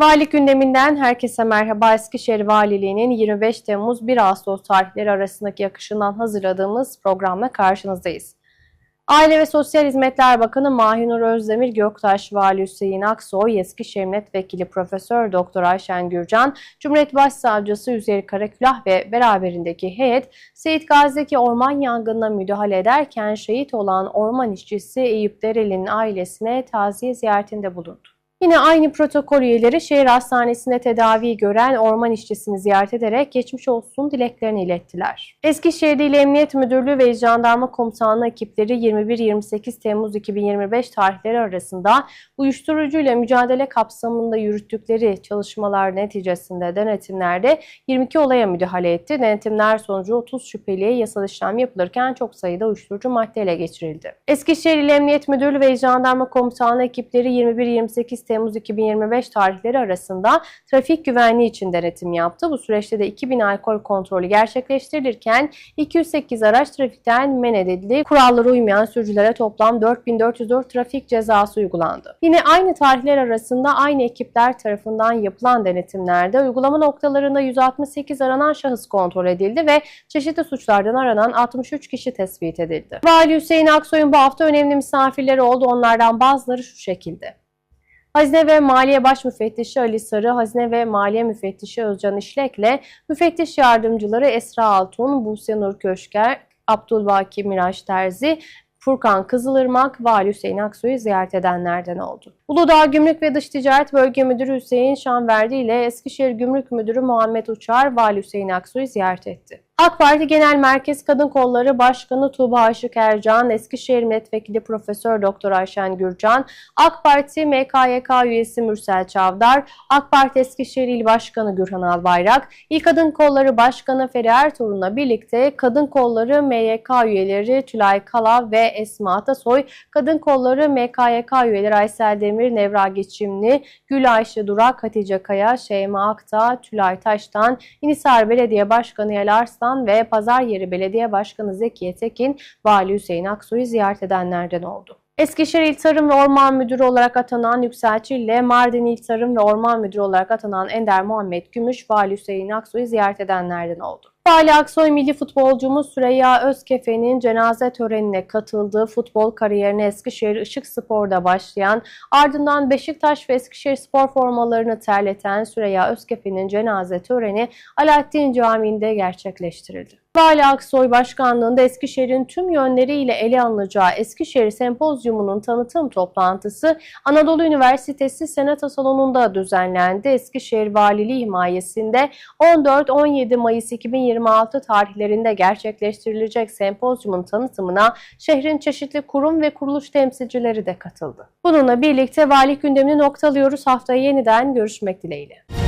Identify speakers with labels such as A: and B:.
A: Valilik gündeminden herkese merhaba. Eskişehir Valiliği'nin 25 Temmuz 1 Ağustos tarihleri arasındaki akışından hazırladığımız programla karşınızdayız. Aile ve Sosyal Hizmetler Bakanı Mahinur Özdemir Göktaş, Vali Hüseyin Aksoy, Eskişehir Milletvekili Profesör Doktor Ayşen Gürcan, Cumhuriyet Başsavcısı Üzeri Karakülah ve beraberindeki heyet, Seyit Gazi'deki orman yangınına müdahale ederken şehit olan orman işçisi Eyüp Dereli'nin ailesine taziye ziyaretinde bulundu. Yine aynı protokol üyeleri şehir hastanesinde tedavi gören orman işçisini ziyaret ederek geçmiş olsun dileklerini ilettiler. Eskişehir İl Emniyet Müdürlüğü ve Jandarma Komutanlığı ekipleri 21-28 Temmuz 2025 tarihleri arasında uyuşturucuyla mücadele kapsamında yürüttükleri çalışmalar neticesinde denetimlerde 22 olaya müdahale etti. Denetimler sonucu 30 şüpheliye yasal işlem yapılırken çok sayıda uyuşturucu madde ele geçirildi. Eskişehir İl Emniyet Müdürlüğü ve Jandarma Komutanlığı ekipleri 21-28 Temmuz 2025 tarihleri arasında trafik güvenliği için denetim yaptı. Bu süreçte de 2000 alkol kontrolü gerçekleştirilirken 208 araç trafikten men edildi. Kurallara uymayan sürücülere toplam 4404 trafik cezası uygulandı. Yine aynı tarihler arasında aynı ekipler tarafından yapılan denetimlerde uygulama noktalarında 168 aranan şahıs kontrol edildi ve çeşitli suçlardan aranan 63 kişi tespit edildi. Vali Hüseyin Aksoy'un bu hafta önemli misafirleri oldu. Onlardan bazıları şu şekilde. Hazine ve Maliye Baş Müfettişi Ali Sarı, Hazine ve Maliye Müfettişi Özcan İşlek'le müfettiş yardımcıları Esra Altun, Buse Nur Köşker, Abdülbaki Miraç Terzi, Furkan Kızılırmak, Vali Hüseyin Aksu'yu ziyaret edenlerden oldu. Uludağ Gümrük ve Dış Ticaret Bölge Müdürü Hüseyin Şanverdi ile Eskişehir Gümrük Müdürü Muhammed Uçar, Vali Hüseyin Aksu'yu ziyaret etti. AK Parti Genel Merkez Kadın Kolları Başkanı Tuğba Aşık Ercan, Eskişehir Milletvekili Profesör Doktor Ayşen Gürcan, AK Parti MKYK üyesi Mürsel Çavdar, AK Parti Eskişehir İl Başkanı Gürhan Albayrak, İl Kadın Kolları Başkanı Feri Ertuğrul'la birlikte Kadın Kolları MYK üyeleri Tülay Kala ve Esma Atasoy, Kadın Kolları MKYK üyeleri Aysel Demir, Nevra Geçimli, Gül Ayşe Durak, Hatice Kaya, Şeyma Akta, Tülay Taştan, İnisar Belediye Başkanı Yel Başkan ve Pazaryeri Belediye Başkanı Zekiye Tekin, Vali Hüseyin Aksu'yu ziyaret edenlerden oldu. Eskişehir İl Tarım ve Orman Müdürü olarak atanan Yükselçi ile Mardin İl Tarım ve Orman Müdürü olarak atanan Ender Muhammed Gümüş, Vali Hüseyin Aksu'yu ziyaret edenlerden oldu. Vali Aksoy milli futbolcumuz Süreyya Özkefe'nin cenaze törenine katıldığı futbol kariyerine Eskişehir Işık Spor'da başlayan ardından Beşiktaş ve Eskişehir spor formalarını terleten Süreyya Özkefe'nin cenaze töreni Alaaddin Camii'nde gerçekleştirildi. Vali Aksoy Başkanlığında Eskişehir'in tüm yönleriyle ele alınacağı Eskişehir Sempozyumu'nun tanıtım toplantısı Anadolu Üniversitesi Senato Salonu'nda düzenlendi. Eskişehir Valiliği himayesinde 14-17 Mayıs 2026 tarihlerinde gerçekleştirilecek sempozyumun tanıtımına şehrin çeşitli kurum ve kuruluş temsilcileri de katıldı. Bununla birlikte vali gündemini noktalıyoruz. Haftaya yeniden görüşmek dileğiyle.